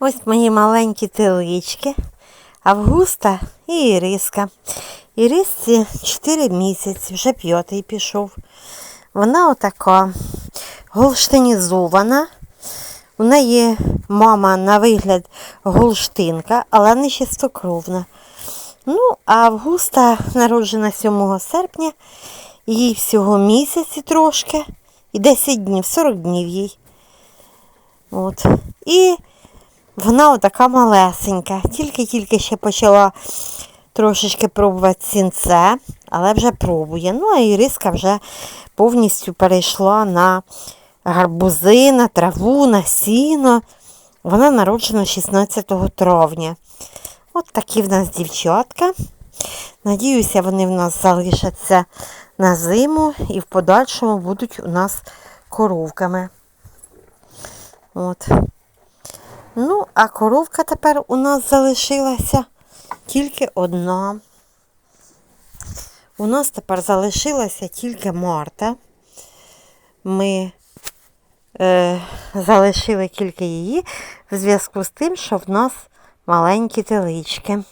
Ось мої маленькі телички, Августа і Іриска. Ірисці 4 місяці, вже п'ятий пішов. Вона отака голштинізована. У неї мама на вигляд голштинка, але не чистокровна. Ну, а Августа народжена 7 серпня, їй всього місяці трошки, і 10 днів, 40 днів їй. От. І вона отака малесенька. Тільки-тільки ще почала трошечки пробувати сінце, але вже пробує. Ну, а Іриска вже повністю перейшла на гарбузи, на траву, на сіно. Вона народжена 16 травня. От такі в нас дівчатка. Надіюся, вони в нас залишаться на зиму і в подальшому будуть у нас коровками. От. Ну, а коровка тепер у нас залишилася тільки одна. У нас тепер залишилася тільки Марта. Ми е, залишили тільки її в зв'язку з тим, що в нас маленькі телички.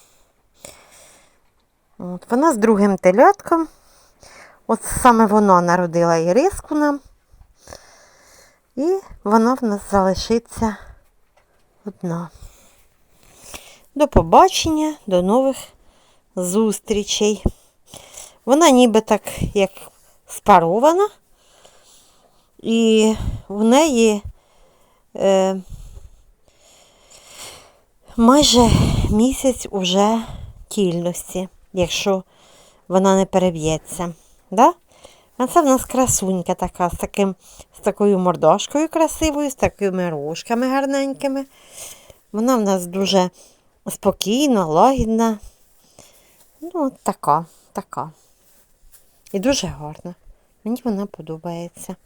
От, вона з другим телятком. От саме вона народила Іриску нам. І вона в нас залишиться одна. До побачення, до нових зустрічей. Вона ніби так як спарована. І в неї е, майже місяць уже тільності, якщо вона не переб'ється. Да? А це в нас красунька така, з, таким, з такою мордашкою красивою, з такими рожками гарненькими. Вона в нас дуже спокійна, лагідна. Ну, така, така. І дуже гарна. Мені вона подобається.